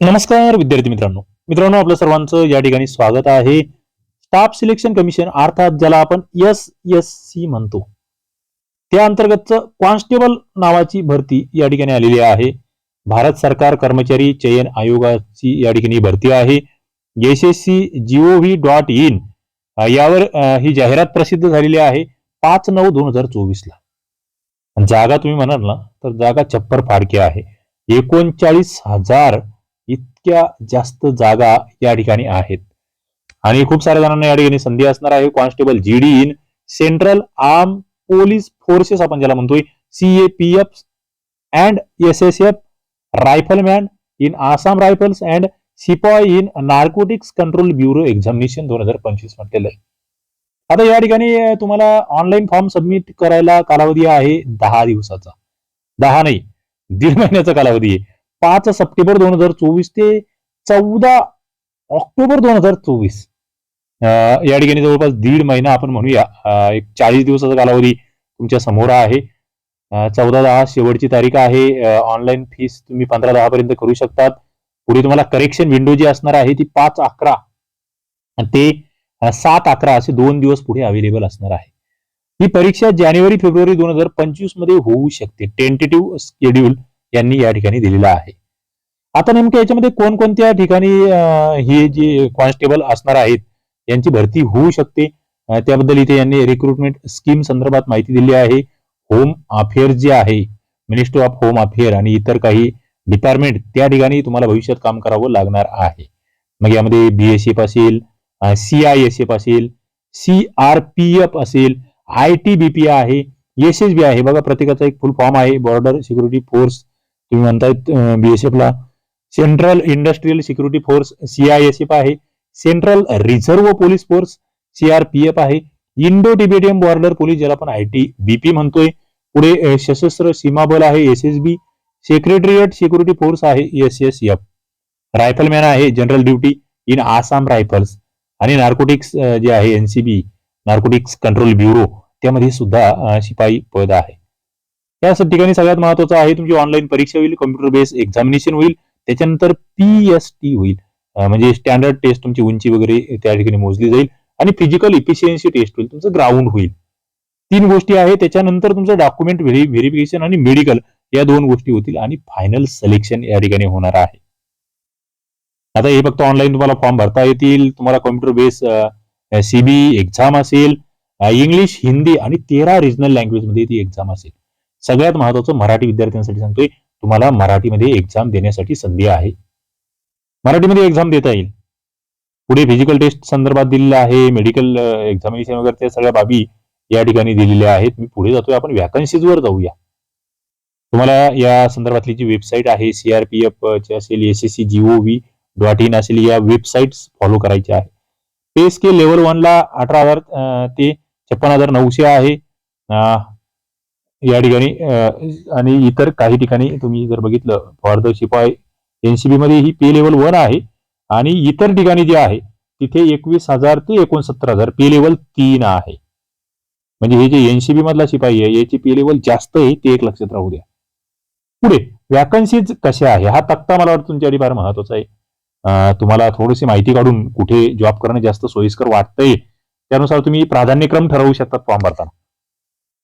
नमस्कार विद्यार्थी मित्रांनो. मित्रांनो आपलं सर्वांचं या ठिकाणी स्वागत आहे. स्टाफ सिलेक्शन कमिशन अर्थात ज्याला आपण एस एस सी म्हणतो. त्या अंतर्गतच कॉन्स्टेबल नावाची भरती या ठिकाणी आलेली आहे. भारत सरकार कर्मचारी चयन आयोगाची या ठिकाणी भरती आहे. S S C gov dot in यावर ही जाहिरात प्रसिद्ध झालेली आहे पाच नऊ दोन हजार चोवीस ला. जागा तुम्ही म्हणाल ना तर जागा छप्पर फाडकी आहे. एकोणचाळीस हजार इतक्या जास्त जागा या ठिकाणी आहेत. आणि खूप साऱ्या जणांना या ठिकाणी संधी असणार आहे. Constable GD in central arm police forces आपण ज्याला म्हणतोय CAPF and S S F rifleman in Assam rifles and sepoy in narcotics control bureau examination दोन हजार पंचवीस म्हटलेलं आहे. आता या ठिकाणी तुम्हाला ऑनलाईन फॉर्म सबमिट करायला कालावधी आहे दहा दिवसाचा. दहा नाही दीड महिन्याचा कालावधी आहे. पाच सप्टेंबर दोन हजार चोवीस ते चौदा ऑक्टोबर दोन हजार चोवीस. या ठिकाणी जवळपास दीड महिना आपण म्हणूया. एक चाळीस दिवसाचा कालावधी तुमच्यासमोर आहे. चौदा दहा शेवटची तारीख आहे. ऑनलाईन फीस तुम्ही पंधरा दहा पर्यंत करू शकतात. पुढे तुम्हाला करेक्शन विंडो जी असणार आहे ती पाच अकरा ते सात अकरा असे दोन दिवस पुढे अवेलेबल असणार आहे. ही परीक्षा जानेवारी फेब्रुवारी दोन हजार पंचवीसमध्ये होऊ शकते. टेंटेटिव्ह शेड्यूल यांनी या ठिकाणी दिलेला आहे. आता नेमक्या याच्यामध्ये कोणकोणत्या ठिकाणी हे जे कॉन्स्टेबल असणार आहेत यांची भरती होऊ शकते? त्याबद्दल इथे यांनी रिक्रुटमेंट स्कीम संदर्भात माहिती दिली आहे. होम अफेअर जे आहे मिनिस्ट्री ऑफ होम अफेअर आणि इतर काही डिपार्टमेंट त्या ठिकाणी तुम्हाला भविष्यात काम करावं लागणार आहे. मग यामध्ये बीएसएफ असेल सी आय एस एफ असेल सी आर पी एफ असेल आय टी बी पी आहे एस एस बी आहे. बघा प्रत्येकाचा एक फुल फॉर्म आहे. बॉर्डर सिक्युरिटी फोर्स तुम्ही म्हणताय बीएसएफ ला. Central industrial security force CISF आहे. Central reserve police force CRPF आहे. इंडो टिबेटियन बॉर्डर पोलीस ज्याला आपण आय टी बीपी म्हणतोय. पुढे सशस्त्र सीमा बल आहे S S B secretariat security force आहे एस एस एफ रायफलमॅन आहे general duty in Assam rifles आणि नार्कोटिक्स जे आहे एनसीबी नार्कोटिक्स कंट्रोल ब्युरो त्यामध्ये सुद्धा शिपाई पद आहे. या ठिकाणी सगळ्यात महत्वाचं आहे तुमची ऑनलाईन परीक्षा होईल कम्प्युटर बेस्ड एक्झामिनेशन होईल. त्याच्यानंतर पी एस टी होईल. म्हणजे स्टँडर्ड टेस्ट तुमची उंची वगैरे त्या ठिकाणी मोजली जाईल. आणि फिजिकल इफिशियन्सी टेस्ट होईल. तुमचं ग्राउंड होईल. तीन गोष्टी आहे त्याच्यानंतर तुमचं डॉक्युमेंट व्हेरिफिकेशन आणि मेडिकल या दोन गोष्टी होतील. आणि फायनल सिलेक्शन या ठिकाणी होणार आहे. आता हे फक्त ऑनलाईन तुम्हाला फॉर्म भरता येतील. तुम्हाला कॉम्प्युटर बेस सीबी एक्झाम असेल. इंग्लिश हिंदी आणि तेरा रिजनल लँग्वेजमध्ये ती एक्झाम असेल. सगळ्यात महत्वाचं मराठी विद्यार्थ्यांसाठी सांगतोय. तुम्हाला मराठीमध्ये एक्झाम देण्यासाठी संधी आहे. मराठीमध्ये एक्झाम देता येईल. पुढे फिजिकल टेस्ट संदर्भात दिलेलं आहे मेडिकल एक्झामिनेशन वगैरे त्या सगळ्या बाबी या ठिकाणी दिलेल्या आहेत. मी पुढे जातोय आपण vacancies जाऊया. तुम्हाला या संदर्भातली जी वेबसाईट आहे सीआरपीएफ ची असेल S S C gov dot in असेल या वेबसाईट फॉलो करायच्या आहे. पे स्केल लेवल वनला अठरा हजार ते छप्पन हजार नऊशे आहे. या ठिकाणी आणि इतर काही ठिकाणी तुम्ही जर बघितलं फॉर द शिपाई एनसीबी मध्ये ही पे लेवल वन आहे. आणि इतर ठिकाणी जे आहे तिथे एकवीस हजार ते एकोणसत्तर हजार पे लेवल तीन आहे. म्हणजे हे जे एनसीबी मधला शिपाई आहे याची पे लेवल जास्त आहे ते एक लक्षात राहू द्या. पुढे वॅकन्सीज कशा आहे? हा तक्ता मला वाटतं तुमच्यासाठी फार महत्त्वाचा आहे. तुम्हाला थोडीशी माहिती काढून कुठे जॉब करणं जास्त सोयीस्कर वाटतंय त्यानुसार तुम्ही प्राधान्यक्रम ठरवू शकता फॉर्म भरताना.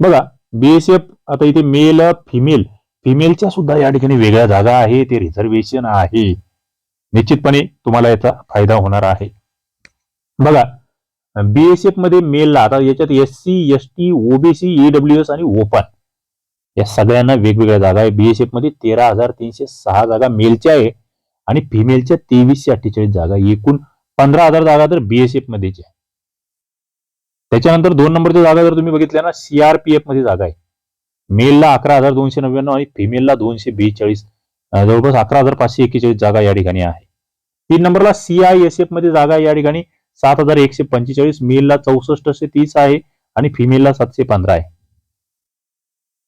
बघा बीएसएफ आता इथे मेल फिमेल फिमेलच्या सुद्धा या ठिकाणी वेगळ्या जागा आहे. ते रिझर्वेशन आहे. निश्चितपणे तुम्हाला याचा फायदा होणार आहे. बघा बीएसएफमध्ये मेलला आता याच्यात S C S T OBC EW S आणि ओपन या सगळ्यांना वेगवेगळ्या जागा आहे. बीएसएफमध्ये तेरा हजार तीनशे सहा जागा मेलच्या आहे. आणि फिमेलच्या तेवीसशे अठ्ठेचाळीस जागा एकूण पंधरा हजार जागा तर बीएसएफ मध्येच आहे. त्याच्यानंतर दोन नंबरच्या जागा जर तुम्ही बघितल्या ना सीआरपीएफमध्ये जागा आहे. मेलला अकरा हजार दोनशे नव्याण्णव आणि फिमेलला दोनशे बेचाळीस. जवळपास अकरा हजार पाचशे एक्केचाळीस जागा या ठिकाणी आहे. तीन नंबरला सीआयएसएफमध्ये जागा या ठिकाणी. सात हजार एकशे पंचेचाळीस मेलला चौसष्टशे तीस आहे आणि फिमेलला सातशे पंधरा आहे.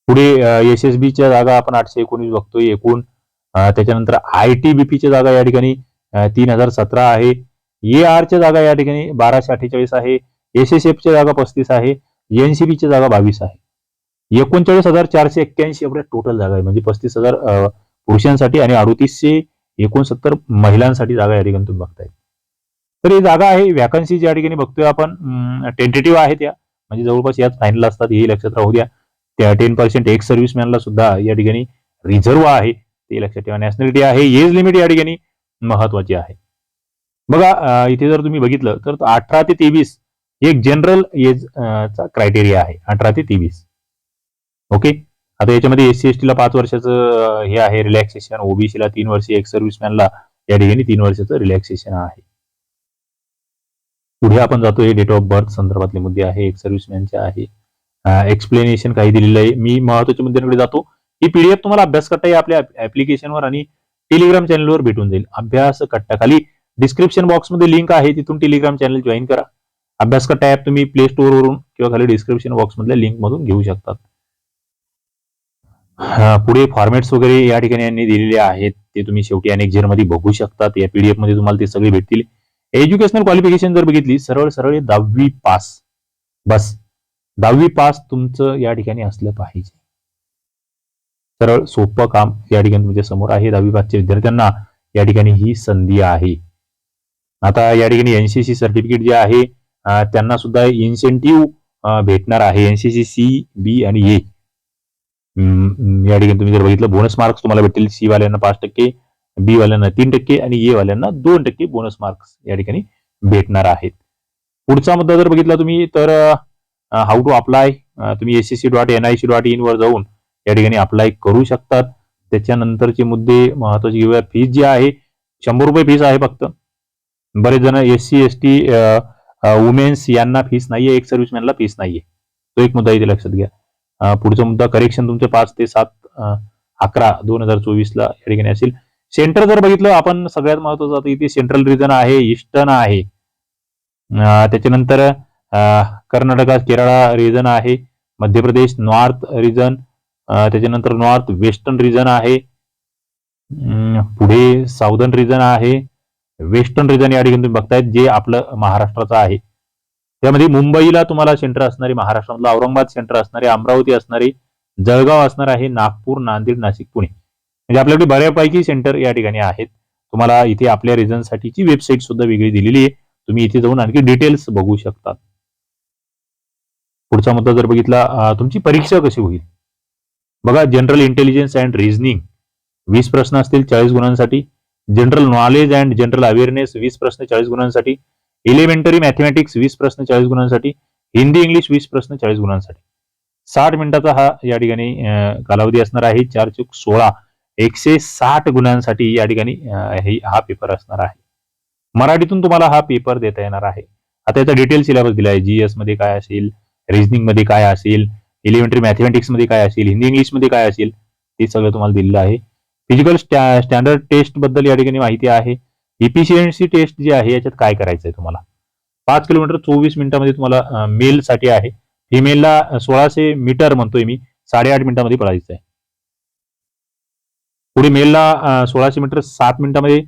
पुढे एस एस च्या जागा आपण आठशे एकोणीस बघतोय एकूण. त्याच्यानंतर आय टी बीपीच्या जागा या ठिकाणी तीन हजार सतरा आहे. ए आरच्या जागा या ठिकाणी बाराशे अठ्ठेचाळीस आहे. एस एस च्या जागा पस्तीस आहे एनसीबीच्या जागा बावीस आहे. एकोणचाळीस हजार चारशे एक्क्याऐंशी एवढ्या टोटल जागा आहे म्हणजे पस्तीस हजार पुरुषांसाठी आणि अडतीसशे एकोणसत्तर महिलांसाठी जागा या ठिकाणी तुम्ही बघताय. तर ही जागा आहे व्हॅकन्सी ज्या ठिकाणी बघतोय आपण टेंटेटिव्ह आहेत या. म्हणजे जवळपास याच फायनल असतात हे लक्षात राहू द्या. त्या टेन पर्सेंट एक सर्व्हिसमॅनला सुद्धा या ठिकाणी रिझर्व आहे ते लक्षात ठेवा. नॅशनॅलिटी आहे एज लिमिट या ठिकाणी महत्वाची आहे. बघा इथे जर तुम्ही बघितलं तर अठरा ते तेवीस एक जनरल एज चा क्रायटेरिया आहे अठरा ते तेवीस. ओके आता याच्यामध्ये एस सी एस पाच वर्षाचं हे आहे रिलॅक्सेशन ओबीसीला तीन वर्ष एक सर्व्हिसमॅनला या ठिकाणी तीन वर्षाचं रिलॅक्सेशन आहे. पुढे आपण जातो हे डेट ऑफ बर्थ संदर्भातले मुद्दे आहे एक सर्व्हिसमॅनचे आहे. एक्सप्लेनेशन काही दिलेलं आहे. मी महत्त्वाच्या मुद्द्यांकडे जातो. ही पीडीएफ तुम्हाला अभ्यास करता आहे आपल्या ऍप्लिकेशनवर आणि टेलिग्राम चॅनलवर भेटून जाईल. अभ्यास कट्टा खाली डिस्क्रिप्शन बॉक्समध्ये लिंक आहे तिथून टेलिग्राम चॅनल जॉईन करा. अभ्यास कट्टा टॅब तुम्ही प्ले स्टोर वरून किंवा खाली डिस्क्रिप्शन बॉक्स मधल्या लिंक मधून घेऊ शकतात. हा, पुढे फॉर्मॅट्स वगैरे या ठिकाणी यांनी दिलेले आहेत. ते तुम्ही शेवटी अनेक झेरमध्ये बघू शकतात. या पीडीएफमध्ये तुम्हाला ते सगळे भेटतील. एज्युकेशनल क्वालिफिकेशन जर बघितली सरळ सरळ दहावी पास बस. दहावी पास तुमचं या ठिकाणी असलं पाहिजे. सरळ सोपं काम या ठिकाणी तुमच्यासमोर आहे. दहावी पासच्या विद्यार्थ्यांना या ठिकाणी ही संधी आहे. आता या ठिकाणी एनसीसी सर्टिफिकेट जे आहे त्यांना सुद्धा इन्सेंटिव्ह भेटणार आहे. एनसीसी सी बी आणि ए या ठिकाणी तुम्ही जर बघितलं बोनस मार्क्स तुम्हाला भेटतील. सी वाल्यांना पाच टक्के बी वाल्यांना तीन टक्के आणि ए वाल्यांना दोन टक्के बोनस मार्क्स या ठिकाणी भेटणार आहेत. पुढचा मुद्दा जर बघितला तुम्ही तर हाऊ टू अप्लाय तुम्ही SCC dot N I C dot in वर जाऊन या ठिकाणी अप्लाय करू शकतात. त्याच्यानंतरचे मुद्दे महत्त्वाचे घेऊया फीस जी आहे शंभर रुपये फीस आहे फक्त. बरेच जण S C S T women's यांना फीस नाहीये एक सर्व्हिसमॅनला फीस नाहीये. तो एक मुद्दा इथे लक्षात घ्या. पुढचा मुद्दा करेक्शन तुमचे पाच ते सात अकरा दोन हजार चोवीस ला या ठिकाणी असेल. सेंटर जर बघितलं आपण सगळ्यात महत्वाचं आता इथे सेंट्रल रिजन आहे ईस्टर्न आहे. त्याच्यानंतर कर्नाटकात कर्नाटका केरळा रिजन आहे मध्य प्रदेश नॉर्थ रिजन त्याच्यानंतर नॉर्थ वेस्टर्न रिजन आहे. पुढे साऊदर्न रिजन आहे. वेस्टर्न रिजन या ठिकाणी तुम्ही बघतायत जे आपलं महाराष्ट्राचं आहे. त्यामध्ये मुंबईला तुम्हाला सेंटर असणारी महाराष्ट्रामधलं औरंगाबाद सेंटर असणारी अमरावती असणारी जळगाव असणार आहे नागपूर नांदेड नाशिक पुणे. म्हणजे आपल्याकडे बऱ्यापैकी सेंटर या ठिकाणी आहेत. तुम्हाला इथे आपल्या रिजनसाठीची वेबसाईट सुद्धा वेगळी दिलेली आहे. तुम्ही इथे जाऊन आणखी डिटेल्स बघू शकतात. पुढचा मुद्दा जर बघितला तुमची परीक्षा कशी होईल? बघा जनरल इंटेलिजन्स अँड रिझनिंग वीस प्रश्न असतील चाळीस गुणांसाठी. General knowledge and general awareness वीस प्रश्न चाळीस गुणांसाठी इलिमेंटरी मॅथमॅटिक्स वीस प्रश्न चाळीस गुणांसाठी हिंदी इंग्लिश वीस प्रश्न चाळीस गुणांसाठी. साठ मिनिटाचा हा या ठिकाणी कालावधी असणार आहे. चार चूक सोळा. एकशे साठ गुणांसाठी या ठिकाणी हा पेपर असणार आहे. मराठीतून तुम्हाला हा पेपर देता येणार आहे. आता याचा डिटेल सिलेबस दिला आहे. जीएसमध्ये काय असेल रिजनिंगमध्ये काय असेल एलिमेंटरी मॅथमॅटिक्समध्ये काय असेल हिंदी इंग्लिशमध्ये काय असेल ते सगळं तुम्हाला दिलेलं आहे. फिजिकल स्टँडर्ड टेस्टबद्दल या ठिकाणी माहिती आहे. इफिशियन्सी टेस्ट जी आहे याच्यात काय करायचं आहे तुम्हाला? पाच किलोमीटर चोवीस मिनिटांमध्ये तुम्हाला मेल साठी आहे. फिमेलला सोळाशे मीटर म्हणतोय मी साडेआठ मिनिटांमध्ये पळायचं आहे पुढे मेलला सोळाशे मीटर सात मिनिटांमध्ये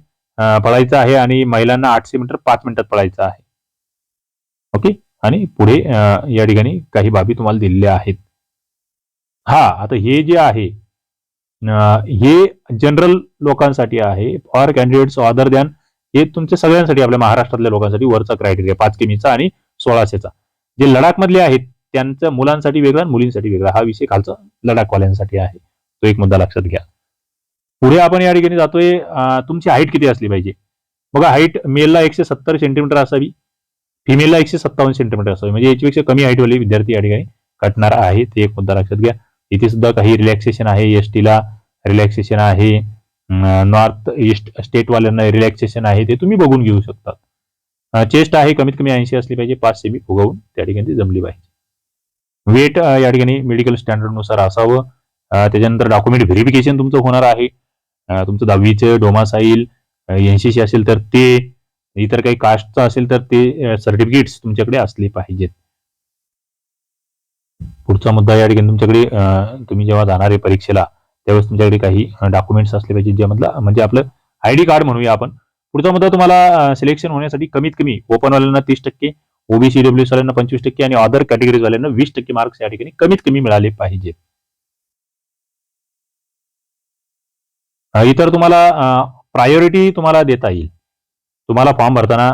पळायचं आहे आणि महिलांना आठशे मीटर पाच मिनिटात पळायचं आहे. ओके? आणि पुढे या ठिकाणी काही बाबी तुम्हाला दिलेल्या आहेत. हा आता हे जे आहे हे जनरल लोकांसाठी आहे फॉर कॅन्डिडेट्स अदर दॅन हे तुमच्या सगळ्यांसाठी आपल्या महाराष्ट्रातल्या लोकांसाठी वरचा क्रायटेरिया पाच किमीचा आणि सोळाशेचा. जे लडाख मधले आहेत त्यांच्या मुलांसाठी वेगळा आणि मुलींसाठी वेगळा हा विषय खालचा लडाखवाल्यांसाठी आहे. तो एक मुद्दा लक्षात घ्या. पुढे आपण या ठिकाणी जातोय तुमची हाईट किती असली पाहिजे? बघा हाईट मेलला एकशे सत्तर सेंटीमीटर असावी फिमेलला एकशे सत्तावन्न सेंटीमीटर असावी. म्हणजे याच्यापेक्षा कमी हाईटवाली विद्यार्थी या ठिकाणी कटणार आहे ते एक मुद्दा लक्षात घ्या. इथे सुद्धा काही रिलॅक्सेशन आहे. एस ला रिलॅक्सेशन आहे. नॉर्थ ईस्ट स्टेट वाल्यांना रिलॅक्सेशन आहे. ते तुम्ही बघून घेऊ शकतात. चेस्ट आहे कमीत कमी ऐंशी असली पाहिजे. पाच सेमी फुगवून त्या ठिकाणी ती जमली पाहिजे. वेट या ठिकाणी मेडिकल स्टँडर्डनुसार असावं. त्याच्यानंतर डॉक्युमेंट व्हेरिफिकेशन तुमचं होणार आहे. तुमचं दहावीचं डोमासाईल एनसीसी असेल तर ते इतर काही कास्टचं असेल तर ते सर्टिफिकेट्स तुमच्याकडे असले पाहिजेत. पुढचा मुद्दा या ठिकाणी तुमच्याकडे तुम्ही जेव्हा जाणार आहे परीक्षेला त्यावेळेस तुमच्याकडे काही डॉक्युमेंट्स असले पाहिजे ज्यामधलं म्हणजे आपलं आयडी कार्ड म्हणूया आपण. पुढचा मुद्दा तुम्हाला सिलेक्शन होण्यासाठी कमीत कमी ओपन वाल्यांना तीस टक्के ओबीसी डब्ल्यू वाल्यांना पंचवीस टक्के आणि अदर कॅटेगरीज वाल्यांना वीस टक्के मार्क्स या ठिकाणी कमीत कमी मिळाले पाहिजे. इतर तुम्हाला प्रायोरिटी तुम्हाला देता येईल. तुम्हाला फॉर्म भरताना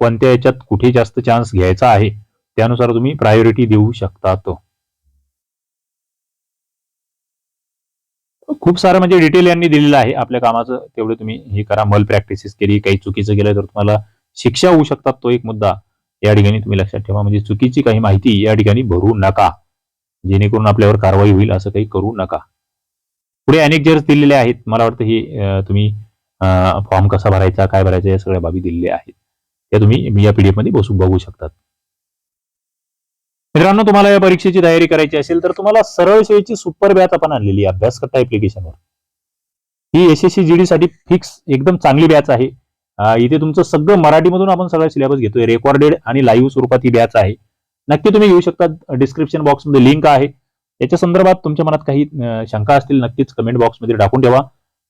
कोणत्या याच्यात कुठे जास्त चान्स घ्यायचा आहे त्यानुसार तुम्ही प्रायोरिटी देऊ शकता खूप सारं म्हणजे डिटेल यांनी दिलेलं आहे आपल्या कामाचं. तेवढं तुम्ही हे करा. मल प्रॅक्टिसेस केली काही चुकीचं केलं तर तुम्हाला शिक्षा होऊ शकतात. तो एक मुद्दा या ठिकाणी तुम्ही लक्षात ठेवा. म्हणजे चुकीची काही माहिती या ठिकाणी भरू नका. जेणेकरून आपल्यावर कारवाई होईल असं काही करू नका. पुढे अनेक जर्स दिलेले आहेत. मला वाटतं हे तुम्ही फॉर्म कसा भरायचा काय भरायचा या सगळ्या बाबी दिलेल्या आहेत. त्या तुम्ही या पीडीएफमध्ये बसून बघू शकतात. मित्रांनो तुम्हाला या परीक्षेची तयारी करायची असेल तर तुम्हाला सरळ सेवेची सुपर बॅच आपण आणलेली आहे अभ्यासकट्टा ऍप्लिकेशनवर ही एसएससी जी डी जीडी साठी फिक्स एकदम चांगली बॅच आहे. इथे तुमचं सगळं मराठीमधून आपण सगळं सिलेबस घेतोय. रेकॉर्डेड आणि लाईव्ह स्वरूपात ही बॅच आहे. नक्की तुम्ही घेऊ शकता डिस्क्रिप्शन बॉक्समध्ये लिंक आहे. त्याच्या संदर्भात तुमच्या मनात काही शंका असतील नक्कीच कमेंट बॉक्समध्ये टाकून ठेवा.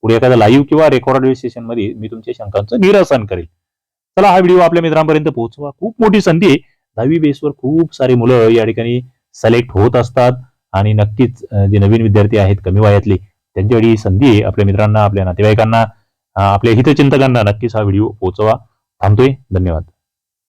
पुढे एखाद्या लाईव्ह किंवा रेकॉर्डेड सेशनमध्ये मी तुमच्या शंकांचं निरसन करेल. चला हा व्हिडिओ आपल्या मित्रांपर्यंत पोहोचवा. खूप मोठी संधी आहे. दहावी बेसवर खूप सारी मुलं या ठिकाणी सिलेक्ट होत असतात. आणि नक्कीच जे नवीन विद्यार्थी आहेत कमी वयातले त्यांच्याकडे ही संधी आहे. आपल्या मित्रांना आपल्या नातेवाईकांना आपल्या हितचिंतकांना नक्कीच हा व्हिडिओ पोहोचवा. थांबतोय. धन्यवाद.